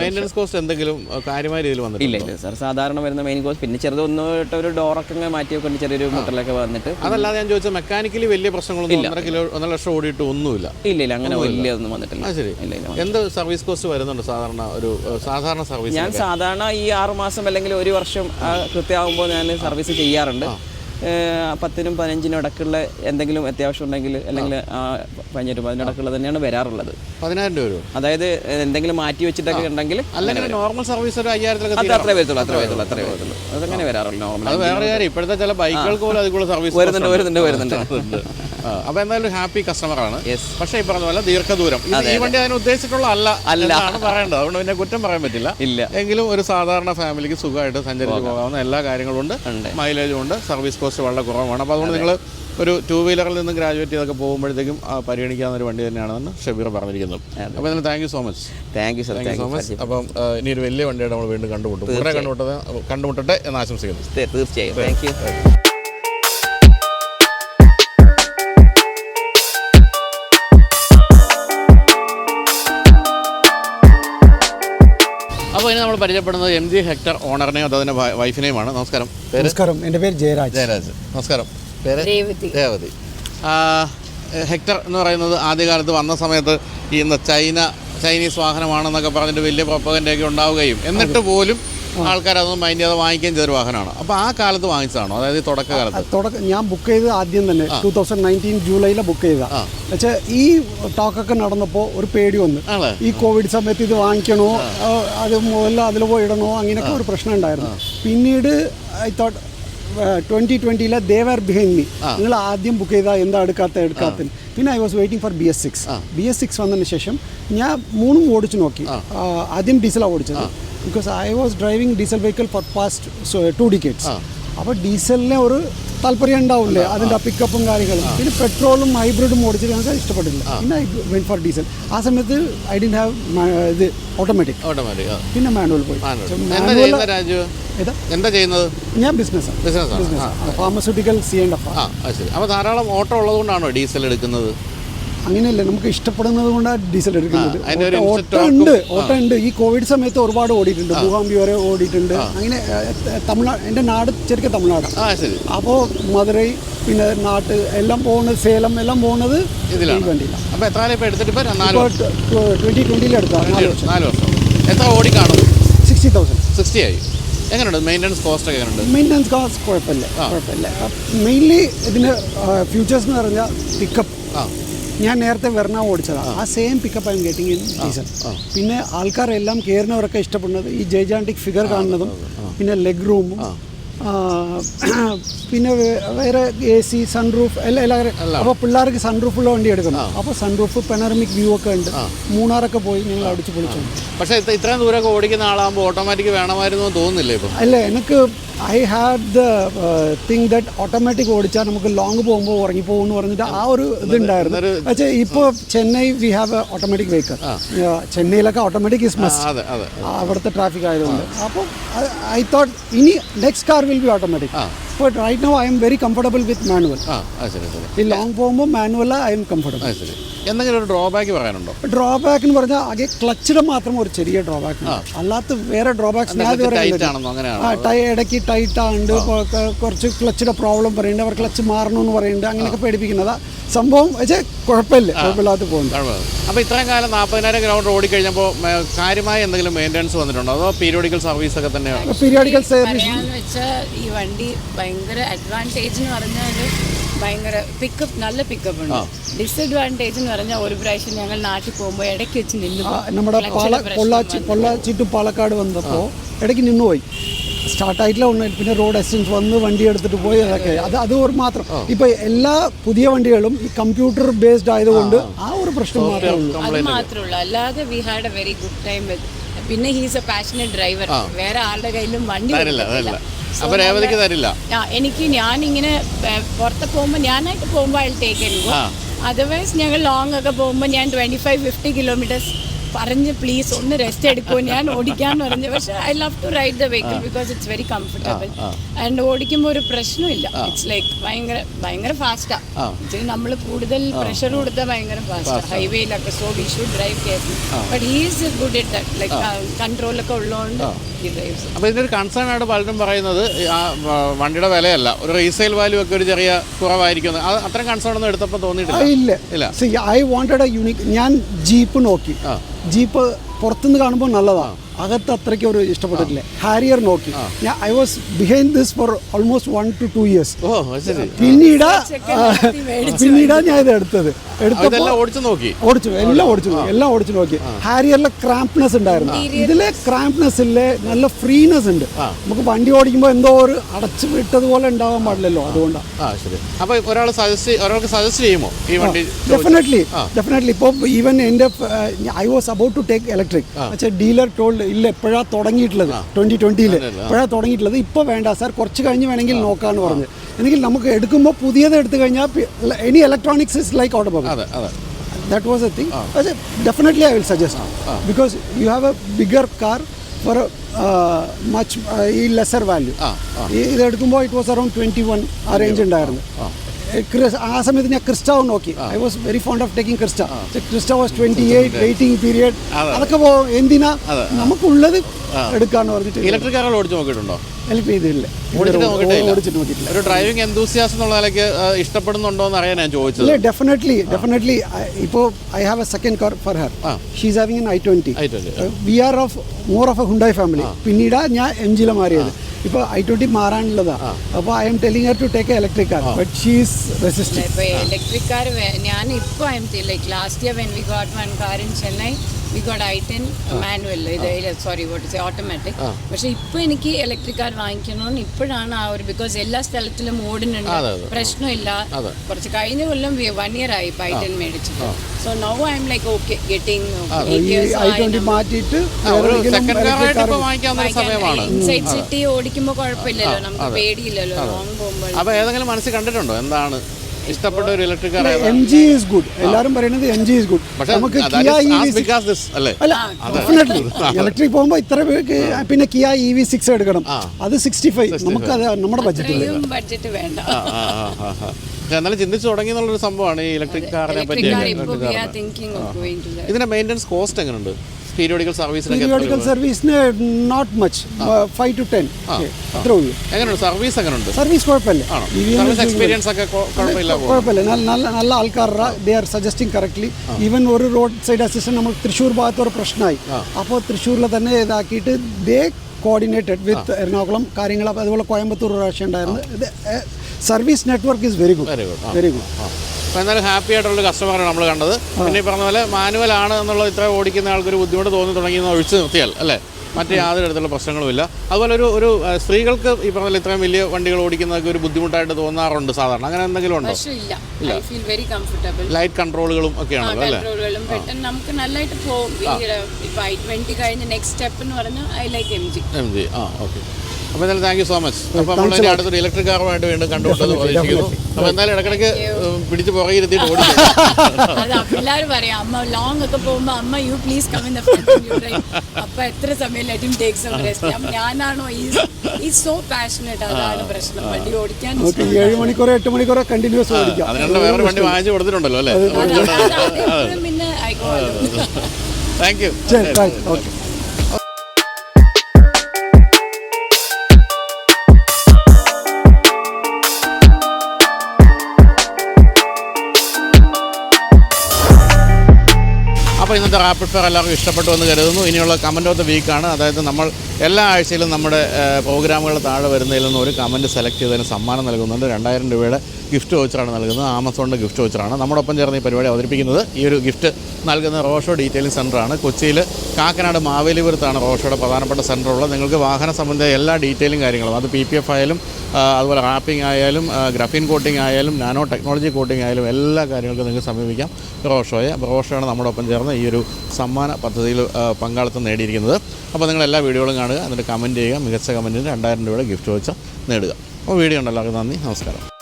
മെയിന്റനൻസ് കോസ്റ്റ് എന്തെങ്കിലും ആ, കാര്യമായ രീതിയിൽ ഇല്ല വന്നിട്ടില്ല ഇല്ല സാർ സാധാരണ വരുന്ന മെയിൻ കോഴ്സ് പിന്നെ ചെറുത് ഒന്ന് തൊട്ട് ഒരു ഡോറൊക്കെ ഇങ്ങനെ മാറ്റി വെക്കൊണ്ട് ചെറിയൊരു മുട്ടലൊക്കെ വന്നിട്ട്. അതല്ലാതെ ഞാൻ ചോദിച്ചത് മെക്കാനിക്കലി വലിയ പ്രശ്നങ്ങളൊന്നും ഒന്നര കിലോ ഒന്നര ലക്ഷം ഓടിയിട്ട് ഒന്നുമില്ല. ഇല്ല ഇല്ല അങ്ങനെ വലിയ ഒന്നും വന്നിട്ടില്ല. ആ ശരി. ഇല്ല ഇല്ല എന്ത് സർവീസ് കോസ്റ്റ് വരുന്നുണ്ട് സാധാരണ ഒരു സാധാരണ സർവീസ് ഞാൻ സാധാരണ ഈ ആറുമാസം അല്ലെങ്കിൽ ഒരു വർഷം ആ, കൃത്യമാകുമ്പോൾ ഞാൻ സർവീസ് ചെയ്യാറുണ്ട്. പത്തിനും പതിനഞ്ചിനും ഇടയ്ക്കുള്ള എന്തെങ്കിലും അത്യാവശ്യം ഉണ്ടെങ്കിൽ അല്ലെങ്കിൽ ആ, പതിനഞ്ചിനും പതിനിടക്കുള്ള തന്നെയാണ് വരാറുള്ളത്. പതിനായിരം രൂപ അതായത് എന്തെങ്കിലും മാറ്റി വെച്ചിട്ടൊക്കെ ഉണ്ടെങ്കിൽ അല്ലെങ്കിൽ നോർമൽ സർവീസ് ഒരു അയ്യായിരത്തിലൊക്കെ അത്. അത്രേ വരത്തുള്ളൂ അത്രേ വരത്തുള്ളൂ അത്രേ വരത്തുള്ളൂ അതങ്ങനെ വരാറുള്ളൂ അത് നോർമൽ വേറെ കാര്യം ഇപ്പോഴത്തെ ചില ബൈക്കുകൾക്ക് പോലും അതിൽ സർവീസ് വരുന്നുണ്ട് വരുന്നുണ്ട് വരുന്നുണ്ട്. അപ്പൊ എന്തായാലും ഹാപ്പി കസ്റ്റമറാണ്. പക്ഷേ ഈ പറഞ്ഞ പോലെ ദീർഘദൂരം. ഈ വണ്ടി അതിന് ഉദ്ദേശിച്ചിട്ടുള്ള അല്ല എന്നാണ് പറയേണ്ടത്. അതുകൊണ്ട് പിന്നെ കുറ്റം പറയാൻ പറ്റില്ല. ഇല്ല. എങ്കിലും ഒരു സാധാരണ ഫാമിലിക്ക് സുഖമായിട്ട് സഞ്ചരിച്ച് പോകാവുന്ന എല്ലാ കാര്യങ്ങളും ഉണ്ട്. മൈലേജും ഉണ്ട്. സർവീസ് കോസ്റ്റ് വളരെ കുറവാണ്. അപ്പോൾ അതുകൊണ്ട് നിങ്ങൾ ഒരു ടൂ വീലറിൽ നിന്ന് ഗ്രാജുവേറ്റ് ചെയ്തൊക്കെ പോകുമ്പോഴത്തേക്കും പരിഗണിക്കാവുന്ന ഒരു വണ്ടി തന്നെയാണെന്ന് ഷബീർ പറഞ്ഞിരിക്കുന്നത് അപ്പോൾ ഇതിന് thank you so much thank you sir thank you so much അപ്പം ഇനി ഒരു വലിയ വണ്ടിയായിട്ട് നമ്മൾ വീണ്ടും കണ്ടുമുട്ടും. കണ്ടുമുട്ടത് കണ്ടുമുട്ടട്ടെ എന്ന് ആശംസിക്കുന്നു. തീർച്ചയായും. താങ്ക് യു അപ്പോൾ ഇനി നമ്മൾ പരിചയപ്പെടുന്നത് എം ജി ഹെക്ടർ ഓണറിനെയും അതിന്റെ വൈഫിനെയുമാണ്. നമസ്കാരം. നമസ്കാരം. എന്റെ പേര് ജയരാജ്. ജയരാജ്. നമസ്കാരം. പേര്? രേവതി. ഹെക്ടർ എന്ന് പറയുന്നത് ആദ്യകാലത്ത് വന്ന സമയത്ത് ഈ ഇന്ന് ചൈന ചൈനീസ് വാഹനമാണെന്നൊക്കെ പറഞ്ഞിട്ട് വലിയ പ്രൊപ്പകന്റെയൊക്കെ ഉണ്ടാവുകയും. എന്നിട്ട് പോലും ആൾക്കാർ അതൊന്നും മൈൻഡ് ചെയ്യാതെ വാങ്ങിക്കുകയും ചെയ്തൊരു വാഹനമാണ്. അപ്പോൾ ആ കാലത്ത് വാങ്ങിച്ചതാണോ? അതായത് തുടക്കകാലത്ത്. തുടക്കം ഞാൻ ബുക്ക് ചെയ്ത് ആദ്യം തന്നെ ടൂ തൗസൻഡ് നയന്റീൻ ജൂലൈയിലെ ബുക്ക് ചെയ്ത പക്ഷേ ഈ ടോക്കൊക്കെ നടന്നപ്പോൾ ഒരു പേടി വന്നു. ഈ കോവിഡ് സമയത്ത് ഇത് വാങ്ങിക്കണോ? അത് മുതൽ അതിൽ പോയി ഇടണോ അങ്ങനെയൊക്കെ ഒരു പ്രശ്നം ഉണ്ടായിരുന്നു. പിന്നീട് ഐ തോട്ട് ട്വന്റി ട്വന്റിയിലെ ദേവർ ബിഹൈൻഡ് മീ നിങ്ങൾ ആദ്യം ബുക്ക് ചെയ്താൽ എന്താ എടുക്കാത്ത എടുക്കാത്ത പിന്നെ I was waiting for B S six B S six വന്നതിന് ശേഷം ഞാൻ മൂന്നും ഓടിച്ചു നോക്കി. ആദ്യം ഡീസലാണ് ഓടിച്ചത്. Because I was driving diesel vehicle for past two decades അപ്പോൾ ഡീസലിനെ ഒരു താല്പര്യം ഉണ്ടാവില്ലേ? അതിന്റെ പിക്കപ്പും കാര്യങ്ങളും. പിന്നെ പെട്രോളും ഹൈബ്രിഡും ഓടിച്ചിട്ട് ഞങ്ങൾക്ക് ഇഷ്ടപ്പെട്ടില്ല. പിന്നെ ഐ വെൻ ഫോർ ഡീസൽ ആ സമയത്ത് ഐ ഡിൻ ഹാവ് ഇത് ഓട്ടോമാറ്റിക് ഓട്ടോമാറ്റിക് പിന്നെ മാനുവൽ പോയി. എന്താ ചെയ്യുന്നത് ഞാൻ ബിസിനസ്സാണ് ബിസിനസ്സാണ് ഫാർമസ്യൂട്ടിക്കൽ സി ശരി. അപ്പോൾ ധാരാളം ഓട്ടോ ഉള്ളതുകൊണ്ടാണോ ഡീസൽ എടുക്കുന്നത്? അങ്ങനെയല്ല നമുക്ക് ഇഷ്ടപ്പെടുന്നത് കൊണ്ടാണ് ഡീസൽ എടുക്കുന്നത്. ഓട്ട- ഉണ്ട് ഓട്ടം ഉണ്ട്. ഈ കോവിഡ് സമയത്ത് ഒരുപാട് ഓടിയിട്ടുണ്ട്. ഗുഹാംബി വരെ ഓടിയിട്ടുണ്ട്. അങ്ങനെ തമിഴ്നാട് എന്റെ നാട് ശരിക്കും തമിഴ്നാട്. അപ്പോൾ മധുരൈ പിന്നെ നാട്ട് എല്ലാം പോകുന്നത് സേലം എല്ലാം പോകുന്നത് ഇതിലാണ്. അപ്പോൾ എത്ര കാലം ഇപ്പോൾ എടുത്തിട്ട് ഇപ്പോൾ നാല് വർഷം. ഇപ്പോൾ ട്വന്റി ട്വന്റിയിൽ എടുത്താൽ നാല് വർഷം. എത്ര ഓടി കാണും? സിക്സ്റ്റി തൗസൻഡ് സിക്സ്റ്റി ആയി. എങ്ങനെയുണ്ട്? മെയിന്റനൻസ് കോസ്റ്റ് ഒക്കെ എങ്ങനെയുണ്ട്? മെയിന്റനൻസ് കോസ്റ്റ് കുഴപ്പമില്ല കുഴപ്പമില്ല. മെയിൻലി ഇതിന് ഫ്യൂച്ചേഴ്സ് എന്ന് പറഞ്ഞാൽ പിക്കപ്പ് ആ. ഞാൻ നേരത്തെ വെർണ ഓടിച്ചതാണ് ആ. Same pickup I am getting in diesel പിന്നെ ആൾക്കാരെല്ലാം കയറുന്നവരൊക്കെ ഇഷ്ടപ്പെടുന്നത് ഈ ജൈജാന്റിക് ഫിഗർ കാണുന്നതും പിന്നെ ലെഗ് റൂമും പിന്നെ വേറെ എ സി സൺറൂഫ് എല്ലാം എല്ലാവരും അപ്പോൾ പിള്ളേർക്ക് സൺറൂഫുള്ള വണ്ടി എടുക്കണം. അപ്പോൾ സൺറൂഫ് പെനറമിക് വ്യൂ ഒക്കെ ഉണ്ട്. മൂന്നാറൊക്കെ പോയി ഞങ്ങൾ അടിച്ച് പൊളിച്ചു. പക്ഷേ ഇത്ര- ഇത്രയും ദൂരമൊക്കെ ഓടിക്കുന്ന ആളാകുമ്പോൾ ഓട്ടോമാറ്റിക് വേണമായിരുന്നു തോന്നുന്നില്ലേ ഇപ്പം? അല്ല എനിക്ക് I had the thing that automatic ഓടിച്ചാൽ നമുക്ക് ലോങ് പോകുമ്പോൾ ഉറങ്ങിപ്പോകും എന്ന് പറഞ്ഞിട്ട് ആ ഒരു ഇതുണ്ടായിരുന്നു. പക്ഷേ ഇപ്പോൾ Chennai we have a automatic vehicle ചെന്നൈയിലൊക്കെ automatic is must അവിടുത്തെ ട്രാഫിക് ആയതുകൊണ്ട്. അപ്പോൾ ഐ തോട്ട് ഇനി next car will be automatic but right now I am very comfortable with manual ആ അത് ശരി ശരി. ഈ ലോങ് പോകുമ്പോൾ മാനുവൽ ഐ എം കംഫർട്ടബിൾ അത് ശരി. എന്തെങ്കിലും ഒരു ഡ്രോബാക്ക് പറയാനുണ്ടോ? ഡ്രോബാക്ക് എന്ന് പറഞ്ഞാൽ ആകെ ക്ലച്ചിയുടെ മാത്രം ഒരു ചെറിയ ഡ്രോബാക്ക് ഉണ്ട്. അല്ലാത്ത വേറെ ഡ്രോബാക്സ് ഇടയ്ക്ക് ടൈറ്റ് ആണ്ട് കുറച്ച് ക്ലച്ചിയുടെ പ്രോബ്ലം പറയുന്നുണ്ട് അവർ ക്ലച്ച് മാറണമെന്ന് പറയുന്നുണ്ട് അങ്ങനെയൊക്കെ പേടിപ്പിക്കുന്നതാ. സംഭവം വെച്ചാൽ കുഴപ്പമില്ല. കുഴപ്പമില്ലാത്ത പോകുന്നുണ്ട് അപ്പോൾ ഇത്രയും കാലം നാൽപ്പതിനായിരം കിലോമീറ്റർ ഓടിക്കഴിഞ്ഞപ്പോൾ കാര്യമായ എന്തെങ്കിലും മെയിന്റെനൻസ് വന്നിട്ടുണ്ടോ? അതോ പീരിയോഡിക്കൽ സർവീസ് ഒക്കെ തന്നെയാണ്? പീരിയോഡിക്കൽ സർവീസ് ഈ വണ്ടി ഭയങ്കര അഡ്വാന്റേജ് എന്ന് പറഞ്ഞാൽ ഭയങ്കര പിക്കപ്പ് നല്ല പിക്കപ്പ് ഉണ്ട്. ഡിസഡ്വാന്റേജ് എന്ന് പറഞ്ഞാൽ ഒരു പ്രാവശ്യം ഞങ്ങൾ നാട്ടിൽ പോകുമ്പോൾ ഇടയ്ക്ക് വെച്ച് നിന്നു. നമ്മുടെ പൊള്ളാച്ചി വന്നു. പൊള്ളാച്ചി ടു പാലക്കാട് വന്നപ്പോൾ ഇടയ്ക്ക് നിന്നുപോയി സ്റ്റാർട്ടായിട്ടില്ല ഒന്ന് പിന്നെ റോഡ് അസിസ്റ്റൻസ് വന്ന് വണ്ടി എടുത്തിട്ട് പോയി അതൊക്കെ. അത് അത്. ഒരു മാത്രം. ഇപ്പൊ എല്ലാ പുതിയ വണ്ടികളും ഈ കമ്പ്യൂട്ടർ ബേസ്ഡ് ആയതുകൊണ്ട് ആ. ഒരു പ്രശ്നം മാത്രമേ ഉള്ളൂ. അല്ലാതെ we had a very good time with പിന്നെ ഹീസ് എ പാഷനറ്റ് ഡ്രൈവർ വേറെ ആളുടെ കയ്യിലും വണ്ടി തരില്ല തരില്ല രേവതിക്ക് തരില്ല ആ, എനിക്ക് ഞാൻ ഇങ്ങനെ പുറത്ത് പോകുമ്പോൾ ഞാനായിട്ട് പോകുമ്പോൾ അയാൾ ടേക്ക് ആ. അതർവൈസ് ഞങ്ങൾ ലോങ് ഒക്കെ പോകുമ്പോൾ ഞാൻ ട്വന്റി ഫൈവ് ഫിഫ്റ്റി കിലോമീറ്റേഴ്സ് പറഞ്ഞ് പ്ലീസ് ഒന്ന് റെസ്റ്റ് എടുക്കുമോ ഞാൻ ഓടിക്കാൻ പറഞ്ഞു. പക്ഷെ I love to ride the vehicle because it's very comfortable and ഓടിക്കുമ്പോൾ ഒരു പ്രശ്നമില്ല. ഇറ്റ്സ് ലൈക്ക് ഭയങ്കര ഭയങ്കര ഫാസ്റ്റാ ഇച്ചിരി നമ്മൾ കൂടുതൽ പ്രഷർ കൊടുത്താൽ ഭയങ്കര ഫാസ്റ്റാണ് ഹൈവേയിലൊക്കെ so we should drive careful but he's good it that like കൺട്രോളൊക്കെ ഉള്ളതുകൊണ്ട് അപ്പൊ ഇതിന്റെ അപ്പോൾ ഇതിന്റെ ഒരു കൺസേൺ ആയിട്ട് പലരും പറയുന്നത് ആ വണ്ടിയുടെ വിലയല്ല. ഒരു റീസെയിൽ വാല്യൂ ഒക്കെ ഒരു ചെറിയ കുറവായിരിക്കും. അത് അത്രയും കൺസേൺ ഒന്നും എടുത്തപ്പോൾ തോന്നിട്ടില്ല തോന്നിയിട്ടില്ല ഇല്ല. ഇല്ല. ഐ വാണ്ടഡ് എ യൂണിക് ഞാൻ ജീപ്പ് നോക്കി. ജീപ്പ് പുറത്തുനിന്ന് കാണുമ്പോൾ നല്ലതാണ്. അകത്ത് അത്രയ്ക്ക് ഒരു ഇഷ്ടപ്പെട്ടിട്ടില്ല. ഹാരിയർ നോക്കി. ഞാൻ I was behind this for almost one two two years പിന്നീട് പിന്നീടാണ് ഞാൻ ഇത് എടുത്തത്. എടുത്തപ്പോൾ ഓടിച്ചു നോക്കി. ഓടിച്ചു എല്ലാം ഓടിച്ചു നോക്കി എല്ലാം ഓടിച്ചു നോക്കി. ഹാരിയറിലെ ക്രാംപ്നെസ് ഉണ്ടായിരുന്നു. ഇതിലെ ക്രാംപ്നെസ് ഇല്ലേ നല്ല ഫ്രീനെസ് ഉണ്ട്. നമുക്ക് വണ്ടി ഓടിക്കുമ്പോൾ എന്തോ ഒരു അടച്ചു വിട്ടതുപോലെ ഉണ്ടാവാൻ പാടില്ലല്ലോ അതുകൊണ്ടാണ് ആ ശരി. അപ്പോൾ ഒരാൾ സജസ്റ്റ് ഒരാൾക്ക് സജസ്റ്റ് ചെയ്യുമോ ഈ വണ്ടി ഡെഫിനറ്റ്ലി ഡെഫിനറ്റ്ലി ഇപ്പോൾ ഈവൻ എന്റെ I was about to take electric പക്ഷേ ഡീലർ ടോൾഡ് ഇല്ല എപ്പോഴാണ് തുടങ്ങിയിട്ടുള്ളത്. ട്വന്റി ട്വന്റിയിൽ എപ്പോഴാണ് തുടങ്ങിയിട്ടുള്ളത്. ഇപ്പോൾ വേണ്ട സാർ കുറച്ച് കഴിഞ്ഞ് വേണമെങ്കിൽ നോക്കാമെന്ന് പറഞ്ഞു. എന്നെങ്കിൽ നമുക്ക് എടുക്കുമ്പോൾ പുതിയത് എടുത്തു കഴിഞ്ഞാൽ any electronics is like automobile അതെ was a thing definitely I will suggest because you have a bigger car for much ഈ ലെസർ വാല്യൂ ഇത് എടുക്കുമ്പോൾ it was around twenty one ആ റേഞ്ച് ഉണ്ടായിരുന്നു ആ സമയത്ത് ഞാൻ ക്രിസ്റ്റാവ് നോക്കി. I was very fond of taking Crysta. Crysta was twenty eight waiting period അതൊക്കെ എന്തിനാ? നമുക്കുള്ളത് എടുക്കാന്ന് പറഞ്ഞിട്ട്. ഇലക്ട്രിക് കാറുകൾ ഓടിച്ചു നോക്കിയിട്ടുണ്ടോ? ഹെൽപ്പ് ചെയ്തില്ല. ഓടിച്ചിട്ട് നോക്കിയിട്ടില്ല. ഒരു ഡ്രൈവിംഗ് എന്തൂസിയാസ് എന്നുള്ള നിലയ്ക്ക് ഇഷ്ടപ്പെടുന്നുണ്ടോ എന്ന് അറിയാൻ ഞാൻ ചോദിച്ചത്. ഇല്ല ഡെഫിനറ്റ്ലി ഡെഫിനറ്റ്ലി ഇപ്പോൾ I have a second car for her she's having in I twenty we are of more of a Hyundai family പിന്നീട് ഞാൻ എം ജില മാറിയത്. ഇപ്പോൾ ഐ ട്വന്റി മാറാനുള്ളതാ. അപ്പോൾ I am telling her to take a electric car but she's resisting ഇപ്പൊ electric car ഞാൻ ഇപ്പോൾ I am like last year when we got one car in Chennai we got I ten manual ഇത് sorry what say automatic പക്ഷെ ഇപ്പൊ എനിക്ക് electric car വാങ്ങിക്കണമെന്ന് ഇപ്പോഴാണ് ആ ഒരു ബിക്കോസ് എല്ലാ സ്ഥലത്തിലും ഓടുന്നുണ്ട്. പ്രശ്നമില്ല. കുറച്ച് കഴിഞ്ഞ കൊല്ലം വൺ ഇയർ ആയി ഇപ്പൊ ഐ ടെൻ മേടിച്ചിട്ട് so now I am like okay getting മാറ്റിയിട്ട് ഇൻസൈഡ് സിറ്റി ഓടിക്കുമ്പോൾ കുഴപ്പമില്ലല്ലോ. നമുക്ക് പേടിയില്ലല്ലോ. ലോങ് പോകുമ്പോൾ അപ്പോൾ ഏതെങ്കിലും മനസ്സിൽ കണ്ടിട്ടുണ്ടോ? എന്താണ് ഇഷ്ടപ്പെട്ട ഒരു electric car M G is good എല്ലാവരും പറയുന്നത് എം ജി ഈസ് ഗുഡ് നമുക്ക് കിയ ഇ വി അല്ലേ? ഡെഫിനറ്റ്ലി ഇലക്ട്രിക് പോകുമ്പോൾ ഇത്ര പേർക്ക് പിന്നെ കിയ ഇ വി സിക്സ് എടുക്കണം. അത് സിക്സ്റ്റി ഫൈവ് നമുക്ക് അത് നമ്മുടെ ബഡ്ജറ്റിൽ ബഡ്ജറ്റ് വേണ്ട. എന്നാലും ചിന്തിച്ചു തുടങ്ങി എന്നുള്ളൊരു സംഭവമാണ് ഈ ഇലക്ട്രിക് കാറിനെ പറ്റി ഇതിന്റെ മെയിന്റെനൻസ് കോസ്റ്റ് എങ്ങനെയുണ്ട് പീരിയോഡിക്കൽ സർവീസിനൊക്കെ എത്ര പീരിയോഡിക്കൽ രൂപ? സർവീസിന് not much five to ten അത്രേ ഉള്ളൂ. എങ്ങനെയുണ്ട്? സർവീസ് എങ്ങനെയുണ്ട്? സർവീസ് കുഴപ്പമില്ല. ആണോ? E V M service experience ഒക്കെ കൊ- കുഴപ്പമില്ല പോകും. കുഴപ്പമില്ല. നല്ല നല്ല നല്ല ആൾക്കാരുടെ they are suggesting correctly even ഒരു റോഡ് സൈഡ് അസിസ്റ്റന്റ് നമ്മൾ തൃശ്ശൂർ ഭാഗത്ത് ഒരു പ്രശ്നമായി. അപ്പോൾ തൃശ്ശൂരിൽ തന്നെ ഇതാക്കിയിട്ട് ദേ കോർഡിനേറ്റഡ് വിത്ത് എറണാകുളം കാര്യങ്ങൾ അതുപോലെ കോയമ്പത്തൂർ പ്രാവശ്യം ഉണ്ടായിരുന്നു. Service network is very good very good എന്തായാലും ഹാപ്പി ആയിട്ടുള്ള കസ്റ്റമറാണ് നമ്മൾ കണ്ടത്. പിന്നെ ഈ പറഞ്ഞ പോലെ മാനുവൽ ആണ് എന്നുള്ള ഇത്ര ഓടിക്കുന്ന ആൾക്കൊരു ബുദ്ധിമുട്ട് തോന്നി തുടങ്ങിയെന്ന് ഒഴിച്ചു നിർത്തിയാൽ അല്ലേ? മറ്റേ യാതൊരു തരത്തിലുള്ള പ്രശ്നങ്ങളുമില്ല. അതുപോലെ ഒരു ഒരു സ്ത്രീകൾക്ക് ഈ പറഞ്ഞ ഇത്രയും വലിയ വണ്ടികൾ ഓടിക്കുന്നതൊക്കെ ഒരു ബുദ്ധിമുട്ടായിട്ട് തോന്നാറുണ്ട് സാധാരണ. അങ്ങനെ എന്തെങ്കിലും ഉണ്ടോ? ഇല്ല. ലൈറ്റ് കൺട്രോളുകളും ഒക്കെ ആണോ അല്ലേ? നമുക്ക് നല്ലതായിട്ട് പോകും ഇപ്പൊ ഐ ട്വന്റി കഴിഞ്ഞ നെക്സ്റ്റ് സ്റ്റെപ്പ് എന്ന് പറഞ്ഞാൽ I like M G M G ആ ഓക്കെ അപ്പോൾ എന്തായാലും താങ്ക് യു സോ മച്ച് അപ്പോൾ നമ്മൾ ഇനി അടുത്തൊരു ഇലക്ട്രിക് കാറുമായിട്ട് വീണ്ടും കണ്ടുകൊണ്ടെന്ന് പ്രതീക്ഷിക്കുന്നു. അപ്പോൾ എന്തായാലും ഇടയ്ക്കിടയ്ക്ക് ഉം, പിടിച്ച് പുറകിരുത്തിയിട്ട് ഓടിക്കും അത് പിള്ളേർ പറയാം അമ്മ ലോങ് ഒക്കെ പോകുമ്പോൾ അമ്മ യു പ്ലീസ് കം ഇൻ അപ്പൊ എത്ര സമയം let him take some rest ഞാനാണോ ഈ സോ പാഷനറ്റ് അതാണ് പ്രശ്നം. വണ്ടി ഓടിക്കാൻ ഏഴ് മണിക്കൂറോ എട്ട് മണിക്കൂറോ കണ്ടിന്യൂസ് ഓടിക്കാം. അതിനുള്ള വേറെ വണ്ടി വാങ്ങിച്ചു കൊടുത്തിട്ടുണ്ടല്ലോ അല്ലേ? പിന്നെ താങ്ക് യു ഓക്കെ. ഇന്നത്തെ റാപ്പിഡ് ഫയർ എല്ലാവർക്കും ഇഷ്ടപ്പെട്ടു എന്ന് കരുതുന്നു. ഇനിയുള്ള കമന്റ് ഓഫ് ദ വീക്കാണ്. അതായത് നമ്മൾ എല്ലാ ആഴ്ചയിലും നമ്മുടെ പ്രോഗ്രാമുകൾ താഴെ വരുന്നതിൽ നിന്ന് ഒരു കമന്റ് സെലക്ട് ചെയ്തതിന് സമ്മാനം നൽകുന്നുണ്ട്. രണ്ടായിരം രൂപയുടെ ഗിഫ്റ്റ് വോച്ചറാണ് നൽകുന്നത്. ആമസോണിന്റെ ഗിഫ്റ്റ് വോച്ചറാണ്. നമ്മോടൊപ്പം ചേർന്ന് ഈ പരിപാടി അവതരിപ്പിക്കുന്നത് ഈ ഒരു ഗിഫ്റ്റ് നൽകുന്ന റോഷോ ഡീറ്റെയിലിംഗ് സെന്ററാണ് കൊച്ചിയിൽ കാക്കനാട് മാവേലിപുരത്താണ് റോഷോയുടെ പ്രധാനപ്പെട്ട സെന്റർ ഉള്ളത് നിങ്ങൾക്ക് വാഹന സംബന്ധിച്ച എല്ലാ ഡീറ്റെയിലും കാര്യങ്ങളും അത് പി പി എഫ് ആയാലും അതുപോലെ റാപ്പിംഗ് ആയാലും ഗ്രഫീൻ കോട്ടിംഗ് ആയാലും നാനോ ടെക്നോളജി കോട്ടിംഗ് ആയാലും എല്ലാ കാര്യങ്ങൾക്കും നിങ്ങൾക്ക് സമീപിക്കാം. റോഷോയെ അപ്പോൾ റോഷോയാണ് ഒപ്പം ചേർന്ന് ഈ ഒരു സമ്മാന പദ്ധതിയിൽ പങ്കാളിത്തം നേടിയിരിക്കുന്നത്. അപ്പോൾ നിങ്ങൾ എല്ലാ വീഡിയോകളും കാണുക എന്നിട്ട് കമന്റ് ചെയ്യുക മികച്ച കമന്റിന് രണ്ടായിരം രൂപയുടെ ഗിഫ്റ്റ് വെച്ച് നേടുക. അപ്പോൾ വീഡിയോ ഉണ്ടല്ലോ നന്ദി നമസ്കാരം.